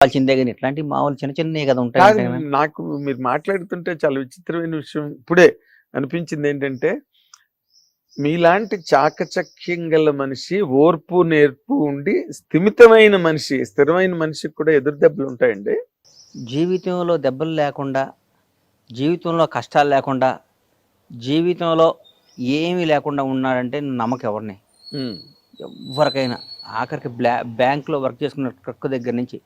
కావాల్సిందే కానీ ఇట్లాంటి మామూలు చిన్న చిన్నవి కదా ఉంటాయి. నాకు మీరు మాట్లాడుతుంటే చాలా విచిత్రమైన విషయం ఇప్పుడే అనిపించింది ఏంటంటే మీలాంటి చాకచక్యం గల మనిషి ఓర్పు నేర్పు ఉండి స్థిమితమైన మనిషి స్థిరమైన మనిషికి కూడా ఎదురు దెబ్బలు ఉంటాయండి. జీవితంలో దెబ్బలు లేకుండా జీవితంలో కష్టాలు లేకుండా జీవితంలో ఏమీ లేకుండా ఉన్నాడంటే నమ్మకం ఎవరిని ఎవరికైనా ఆఖరికి బ్లా బ్యాంకులో వర్క్ చేసుకున్న ట్రక్ దగ్గర నుంచి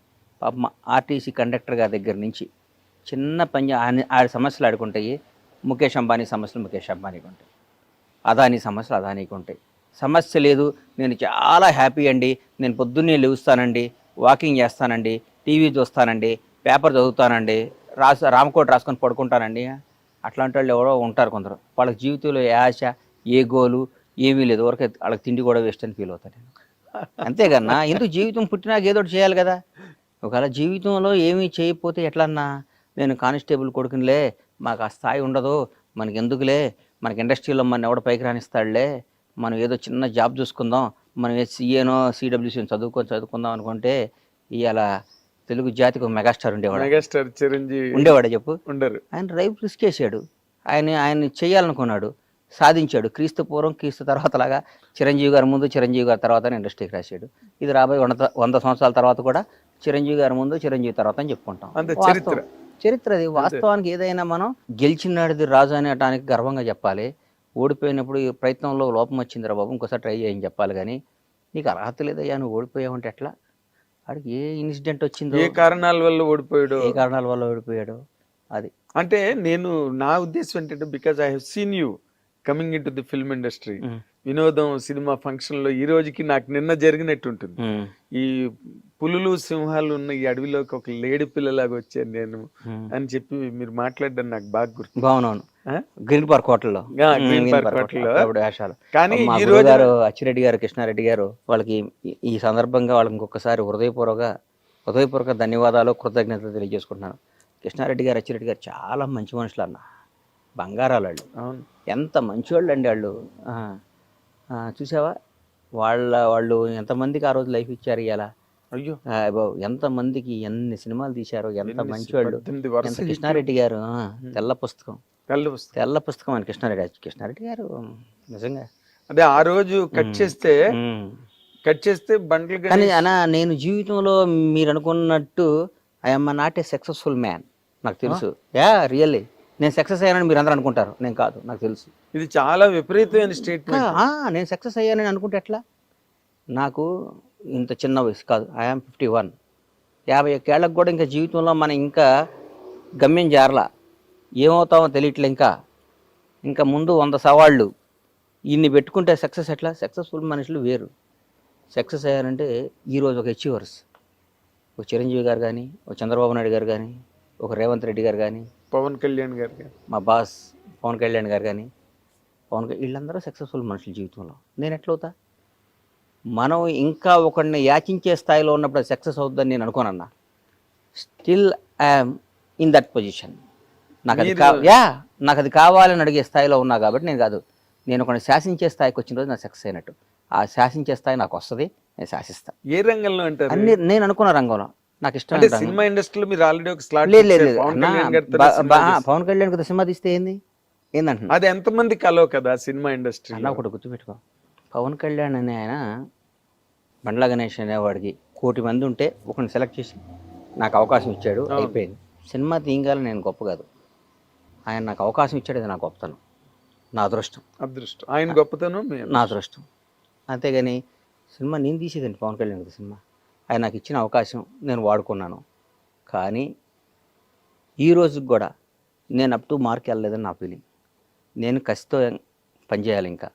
పాపం ఆర్టీసీ కండక్టర్ గారి దగ్గర నుంచి చిన్న పని ఆయన ఆడి సమస్యలు ఆడుకుంటాయి. ముఖేష్ అంబానీ సమస్యలు ముఖేష్ అంబానీకి ఉంటాయి. అదానీ సమస్యలు అదానీకి ఉంటాయి. సమస్య లేదు. నేను చాలా హ్యాపీ అండి. నేను పొద్దున్నే లేస్తానండి. వాకింగ్ చేస్తానండి. టీవీ చూస్తానండి. పేపర్ చదువుతానండి. రాసు రామకోట రాసుకొని పడుకుంటానండి. అట్లాంటి వాళ్ళు ఎవరో ఉంటారు కొందరు. వాళ్ళకి జీవితంలో ఏ ఆశ ఏ గోలు ఏమీ లేదు. వరకు వాళ్ళకి తిండి కూడా వేస్ట్ అని ఫీల్ అవుతాను నేను. అంతేకన్నా ఎందుకు జీవితం పుట్టినాక ఏదో ఒకటి చేయాలి కదా. ఒకవేళ జీవితంలో ఏమీ చేయకపోతే ఎట్లన్నా? నేను కానిస్టేబుల్ కొడుకునిలే మాకు ఆ స్థాయి ఉండదు మనకి ఎందుకులే మనకి ఇండస్ట్రీలో మన ఎవడ పైకి రానిస్తాడులే మనం ఏదో చిన్న జాబ్ చూసుకుందాం మనం ఏ సీఏనో సిడబ్ల్యూసీని చదువుకొని చదువుకుందాం అనుకుంటే ఇవాళ తెలుగు జాతికి ఒక మెగాస్టార్ ఉండేవాడు? మెగాస్టార్ చిరంజీవి ఉండేవాడు చెప్పు? ఉండరు. ఆయన రైఫ్ రిస్క్ చేశాడు ఆయన ఆయన చేయాలనుకున్నాడు. సాధించాడు. క్రీస్తు పూర్వం క్రీస్తు తర్వాత లాగా చిరంజీవి గారి ముందు చిరంజీవి గారి తర్వాత ఇండస్ట్రీకి రాశాడు. ఇది రాబోయే వంద వంద సంవత్సరాల తర్వాత కూడా చిరంజీవి గారి ముందు చిరంజీవి తర్వాత అని చెప్పుకుంటాం. చరిత్ర. చరిత్ర అది. వాస్తవానికి ఏదైనా మనం గెలిచినాడిది రాజు అనేటానికి గర్వంగా చెప్పాలి. ఓడిపోయినప్పుడు ఈ ప్రయత్నంలో లోపం వచ్చిందిరా బాబు ఇంకోసారి ట్రై చేయని చెప్పాలి కానీ నీకు అర్హత లేదయ్యా నువ్వు ఓడిపోయావు అంటే ఎట్లా? వాడికి ఏ ఇన్సిడెంట్ వచ్చిందో? ఏ కారణాల వల్ల ఓడిపోయాడు? ఏ కారణాల వల్ల ఓడిపోయాడు? అది. అంటే నేను నా ఉద్దేశం ఏంటంటే because I have seen you. Coming in to the film industry. వినోదం సినిమా ఫంక్షన్లో ఈ రోజుకి నాకు నిన్న జరిగినట్టు ఉంటుంది ఉమ్. ఈ పులులు సింహాలు ఉన్న ఈ అడవిలోకి ఒక లేడి పిల్లలాగా వచ్చాను నేను ఉమ్. అని చెప్పి మీరు మాట్లాడడం నాకు బాగా గుర్తు బాగున్నాను? గ్రీన్ పార్క్ హోటల్లో గ్రీన్ పార్క్ హోటల్లో. కానీ ఈ రోజు గారు అచ్చిరెడ్డి గారు కృష్ణారెడ్డి గారు వాళ్ళకి ఈ- ఈ సందర్భంగా వాళ్ళకి ఇంకొకసారి హృదయపూర్వక హృదయపూర్వక ధన్యవాదాలు కృతజ్ఞతలు తెలియజేసుకుంటున్నాను కృష్ణారెడ్డి గారు అచ్చిరెడ్డి గారు చాలా మంచి మనుషులు అన్న బంగారాలు వాళ్ళు ఎంత మంచివాళ్ళు అండి వాళ్ళు చూసావా? వాళ్ళ వాళ్ళు ఎంతమందికి ఆ రోజు లైఫ్ ఇచ్చారు ఇవాళ అయ్యో. ఎంతమందికి ఎన్ని సినిమాలు తీశారు ఎంత మంచివాళ్ళు. ఎంత కృష్ణారెడ్డి గారు తెల్ల పుస్తకం. కళ్ళు వస్తాయి. తెల్ల పుస్తకం అని కృష్ణారెడ్డి కృష్ణారెడ్డి గారు నిజంగా. అదే ఆ రోజు కట్. చేస్తే. కట్ చేస్తే బండ్లు కానీ అన్న నేను జీవితంలో మీరు అనుకున్నట్టు I'm not a successful man నాకు తెలుసు. Yeah really. నేను సక్సెస్ అయ్యానని మీరు అందరూ అనుకుంటారు. నేను కాదు నాకు తెలుసు. ఇది చాలా విపరీతమైన స్టేట్మెంట్ నేను సక్సెస్ అయ్యానని అనుకుంటే ఎట్లా? నాకు ఇంత చిన్న వయసు కాదు. ఐఎమ్ ఫిఫ్టీ వన్ యాభై ఒక్కేళ్ళకి కూడా ఇంకా జీవితంలో మనం ఇంకా గమ్యం జారలా. ఏమవుతామో తెలియట్లే ఇంకా. ఇంకా ముందు వంద సవాళ్ళు. ఇన్ని పెట్టుకుంటే సక్సెస్ ఎట్లా? సక్సెస్ఫుల్ మనుషులు వేరు. సక్సెస్ అయ్యారంటే ఈరోజు ఒక అచీవర్స్ ఒక చిరంజీవి గారు కానీ ఒక చంద్రబాబు నాయుడు గారు కానీ ఒక రేవంత్ రెడ్డి గారు కానీ పవన్ కళ్యాణ్ గారికి మా బాస్ పవన్ కళ్యాణ్ గారు కానీ పవన్ కళ్యాణ్ వీళ్ళందరూ సక్సెస్ఫుల్ మనుషులు జీవితంలో. నేను ఎట్లవుతా? మనం ఇంకా ఒకడిని యాచించే స్థాయిలో ఉన్నప్పుడు సక్సెస్ అవుతుందని నేను అనుకోనన్నా. Still I'm in that position నాకు అది కా యా నాకు అది కావాలని అడిగే స్థాయిలో ఉన్నా కాబట్టి నేను కాదు. నేను ఒకరిని శాసించే స్థాయికి వచ్చిన రోజు నాకు సక్సెస్ అయినట్టు. ఆ శాసించే స్థాయి నాకు వస్తుంది నేను శాసిస్తాను ఏ రంగంలో అంటారు? అన్ని నేను అనుకున్న రంగంలో. నాకు ఇష్టం అంటే సినిమా ఇండస్ట్రీలో మీరు ఆల్రెడీ ఒక స్లాట్ లేదు. పవన్ కళ్యాణ్ కదా సినిమా తీస్తే ఏంది? ఏందంటున్నా? అది ఎంతమంది కలవ కదా సినిమా ఇండస్ట్రీ అన్న ఒకటి గుర్తుపెట్టుకో. పవన్ కళ్యాణ్ అనే ఆయన బండ్ల గణేష్ అనేవాడికి కోటి మంది ఉంటే ఒకరిని సెలెక్ట్ చేసి నాకు అవకాశం ఇచ్చాడు. అయిపోయింది. సినిమా తీయగాలని నేను గొప్ప కాదు. ఆయన నాకు అవకాశం ఇచ్చాడు ఇది నా గొప్పతనం. నా అదృష్టం. అదృష్టం. ఆయన గొప్పతనం నా అదృష్టం. అంతేగాని సినిమా నేను తీసేదండి పవన్ కళ్యాణ్ సినిమా. ఆయన నాకు ఇచ్చిన అవకాశం నేను వాడుకున్నాను. కానీ ఈ రోజుకి కూడా నేను అప్ టు మార్క్ వెళ్ళలేదని నా ఫీలింగ్ నేను కసితో పనిచేయాలి ఇంకా.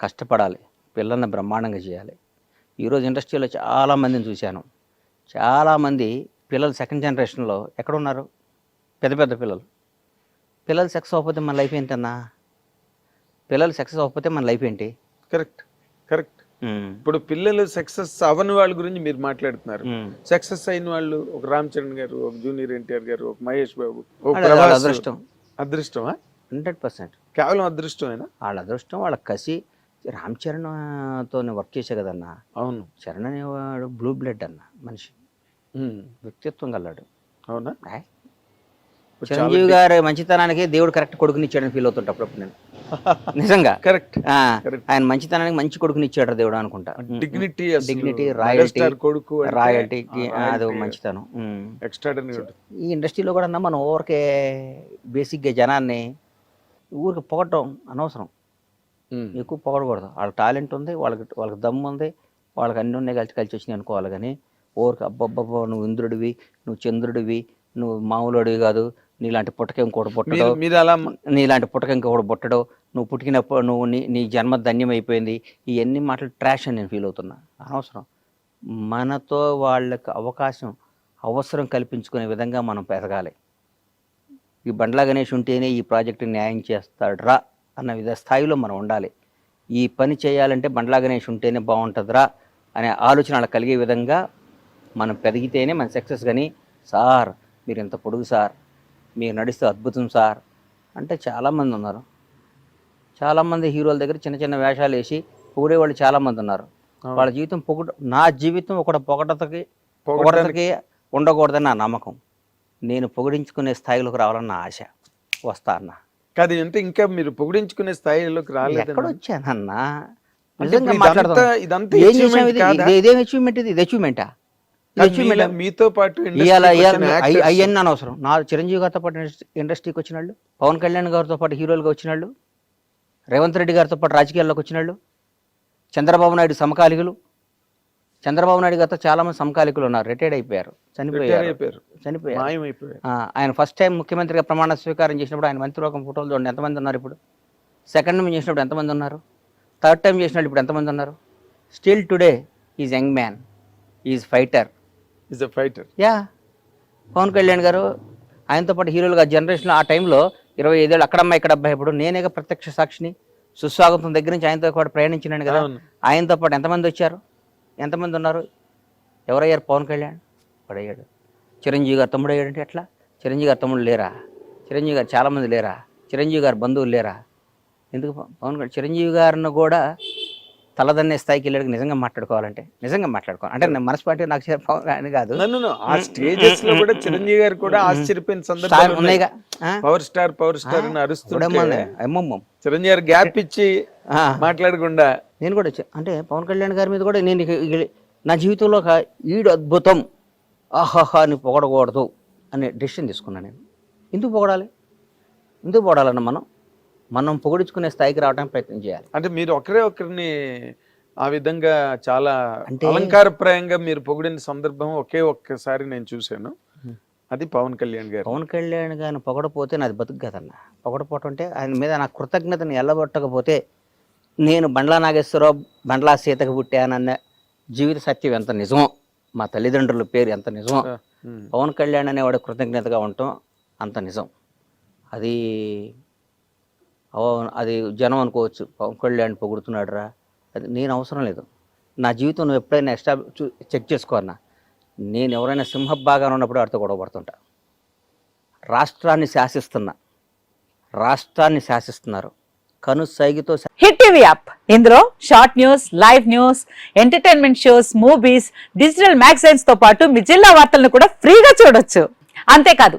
కష్టపడాలి. పిల్లల్ని బ్రహ్మాండంగా చేయాలి. ఈరోజు ఇండస్ట్రీలో చాలామందిని చూశాను. చాలామంది పిల్లలు సెకండ్ జనరేషన్లో ఎక్కడ ఉన్నారు? పెద్ద పెద్ద పిల్లలు. పిల్లలు సక్సెస్ అవ్వకపోతే మన లైఫ్ ఏంటన్నా? పిల్లలు సక్సెస్ అవ్వకపోతే మన లైఫ్ ఏంటి? కరెక్ట్ కరెక్ట్ ఇప్పుడు పిల్లలు సక్సెస్ అవని వాళ్ళ గురించి మీరు మాట్లాడుతున్నారు. సక్సెస్ అయిన వాళ్ళు ఒక రామ్ చరణ్ గారు ఒక జూనియర్ ఎన్టీఆర్ గారు ఒక మహేష్ బాబు అదృష్టం. అదృష్టమా? Hundred percent. కేవలం అదృష్టమేనా? వాళ్ళ అదృష్టం వాళ్ళ కసి రామ్ చరణ్తో వర్క్ చేసే కదన్నా. అవును. చరణ్ అనేవాడు బ్లూ బ్లడ్ అన్న మనిషి. ఉమ్. వ్యక్తిత్వం గల్లాడు అవునా? చిరంజీవి గారి మంచితనానికి దేవుడు కరెక్ట్ కొడుకుని ఇచ్చాడని ఫీల్ అవుతుంటా అప్పుడప్పుడు నేను. నిజంగా? కరెక్ట్. ఆయన మంచితనానికి మంచి కొడుకుని ఇచ్చాడు దేవుడు అనుకుంటా. డిగ్నిటీ డిగ్నిటీ రాయల్టీ కొడుకు రాయల్టీకి అది మంచితనం. ఈ ఇండస్ట్రీలో కూడా మనం ఊరికే బేసిక్గా జనాన్ని ఊరికి పొగటం అనవసరం. ఎక్కువ పొగడకూడదు. వాళ్ళ టాలెంట్ ఉంది వాళ్ళకి వాళ్ళకి దమ్ము ఉంది వాళ్ళకి అన్ని ఉన్నాయి కలిసి కలిసి వచ్చినాయి అనుకోవాలి కానీ ఊరికి అబ్బబ్బబ్బ నువ్వు ఇంద్రుడివి నువ్వు చంద్రుడివి నువ్వు మామూలుడివి కాదు నీలాంటి పుట్టక ఇంకోటి పుట్టడు. మీరు అలా నీలాంటి పుట్టక ఇంకొకటి పుట్టడు. నువ్వు పుట్టినప్పుడు నువ్వు నీ నీ జన్మ ధన్యమైపోయింది. ఇవన్నీ మాటలు ట్రాష్ అని నేను ఫీల్ అవుతున్నా. అనవసరం. మనతో వాళ్ళకి అవకాశం అవసరం కల్పించుకునే విధంగా మనం పెరగాలి. ఈ బండ్ల గణేష్ ఉంటేనే ఈ ప్రాజెక్టు న్యాయం చేస్తాడ్రా అన్న విధ స్థాయిలో మనం ఉండాలి. ఈ పని చేయాలంటే బండ్ల గణేష్ ఉంటేనే బాగుంటుందిరా అనే ఆలోచన కలిగే విధంగా మనం పెరిగితేనే మన సక్సెస్ కానీ సార్ మీరు ఎంత పొడుగు సార్. మీరు నడిస్తే అద్భుతం సార్ అంటే చాలామంది ఉన్నారు. చాలామంది హీరోల దగ్గర చిన్న చిన్న వేషాలు వేసి పొగిడే వాళ్ళు చాలామంది ఉన్నారు. వాళ్ళ జీవితం పొగడ నా జీవితం ఒక పొగడతకి పొగడటానికి- పొగడతకి ఉండకూడదని నా నమ్మకం. నేను పొగిడించుకునే స్థాయిలోకి రావాలని నా ఆశ. వస్తా అన్న. కాదు అంటే ఇంకా మీరు పొగిడించుకునే స్థాయిలోకి రాలేదు ఎక్కడ వచ్చానన్నా నిజంగా ఇదంతా-? ఇది- ఇదేం అచీవ్మెంట్ ఇది? ఇది అచీవ్మెంటా మీతో పాటు అవన్నీ అనవసరం. నా చిరంజీవి గారితో పాటు ఇండస్- ఇండస్ట్రీకి వచ్చిన వాళ్ళు పవన్ కళ్యాణ్ గారితో పాటు హీరోలుగా వచ్చిన వాళ్ళు రేవంత్ రెడ్డి గారితో పాటు రాజకీయాల్లోకి వచ్చిన వాళ్ళు చంద్రబాబు నాయుడు సమకాలికులు. చంద్రబాబు నాయుడు గారితో చాలా మంది సమకాలికులు ఉన్నారు రిటైర్డ్ అయిపోయారు చనిపోయారు. చనిపోయారు. ఆయన ఫస్ట్ టైం ముఖ్యమంత్రిగా ప్రమాణ స్వీకారం చేసినప్పుడు ఆయన మంత్రిలోకం ఫోటోలు చూడండి ఎంతమంది ఉన్నారు ఇప్పుడు? సెకండ్ టైం చేసినప్పుడు ఎంతమంది ఉన్నారు? థర్డ్ టైం చేసినప్పుడు ఇప్పుడు ఎంతమంది ఉన్నారు? Still today is young man is fighter. Is a fighter yeah. Pawan Kalyan గారు ఆయనతో పాటు హీరోలుగా జనరేషన్లో ఆ టైంలో ఇరవై ఐదేళ్ళు అక్కడమ్మ ఇక్కడ అబ్బాయి ఇప్పుడు నేనేగా ప్రత్యక్ష సాక్షిని సుస్వాగతం దగ్గర నుంచి ఆయనతో పాటు ప్రయాణించినాను కదా. ఆయనతో పాటు ఎంతమంది వచ్చారు? ఎంతమంది ఉన్నారు? ఎవరయ్యారు పవన్ కళ్యాణ్? పడయ్యాడు చిరంజీవి గారు తమ్ముడు అయ్యాడంటే ఎట్లా? చిరంజీవి గారు తమ్ముడు లేరా? చిరంజీవి గారు చాలామంది లేరా? చిరంజీవి గారు బంధువులు లేరా? ఎందుకు పవన్ కళ్యాణ్ చిరంజీవి గారిని కూడా తలదన్నే స్థాయికి వెళ్ళాడు నిజంగా మాట్లాడుకోవాలంటే నిజంగా మాట్లాడుకోవాలి. అంటే నేను మనస్పాటి నాకు కళ్యాణ్ కాదు. నన్ను ఆ స్టేజెస్లో కూడా చిరంజీవి గారు కూడా ఆశ్చర్యపోయిన సందర్భాలు ఉన్నాయిగా? పవర్ స్టార్ పవర్ స్టార్ అని. చిరంజీవి గారు గ్యాప్ ఇచ్చి మాట్లాడకుండా. నేను కూడా అంటే పవన్ కళ్యాణ్ గారి మీద కూడా నేను నా జీవితంలో ఒక ఈడు అద్భుతం. ఆహాహా అని పొగడకూడదు అనే డెసిషన్ తీసుకున్నాను నేను. ఎందుకు పొగడాలి? ఎందుకు పొగడాలన్న మనం? మనం పొగిడించుకునే స్థాయికి రావడానికి ప్రయత్నం చేయాలి. అంటే మీరు ఒకరే ఒకరిని ఆ విధంగా చాలా అంటే- అలంకారప్రాయంగా మీరు పొగిడిన సందర్భం ఒకే ఒక్కసారి నేను చూశాను. అది పవన్ కళ్యాణ్ గారు. పవన్ కళ్యాణ్ గారిని పొగడపోతే నాది బతుకు కదన్న పొగడపోవటం అంటే ఆయన మీద నా కృతజ్ఞతను ఎల్లబొట్టకపోతే నేను బండ్లా నాగేశ్వరరావు బండ్లా సీతకు పుట్టానన్న జీవిత సత్యం ఎంత నిజమో మా తల్లిదండ్రుల పేరు ఎంత నిజమో. పవన్ కళ్యాణ్ అనేవాడు కృతజ్ఞతగా ఉండటం అంత నిజం. అది అది జనం అనుకోవచ్చు పవన్ కళ్యాణ్ పొగుడుతున్నాడు రా అది నేను అవసరం లేదు. నా జీవితం నువ్వు ఎప్పుడైనా ఎక్స్ట్రా చెక్ చేసుకో అన్న. నేను ఎవరైనా సింహభాగాన ఉన్నప్పుడు వాడితో గొడవ పడుతుంటా. రాష్ట్రాన్ని శాసిస్తున్నా రాష్ట్రాన్ని శాసిస్తున్నారు. కను సైగితో హిట్ టీవీ యాప్. ఇందులో short news live news entertainment shows movies digital మ్యాగజైన్స్తో పాటు మీ జిల్లా వార్తలను కూడా ఫ్రీగా చూడొచ్చు. అంతేకాదు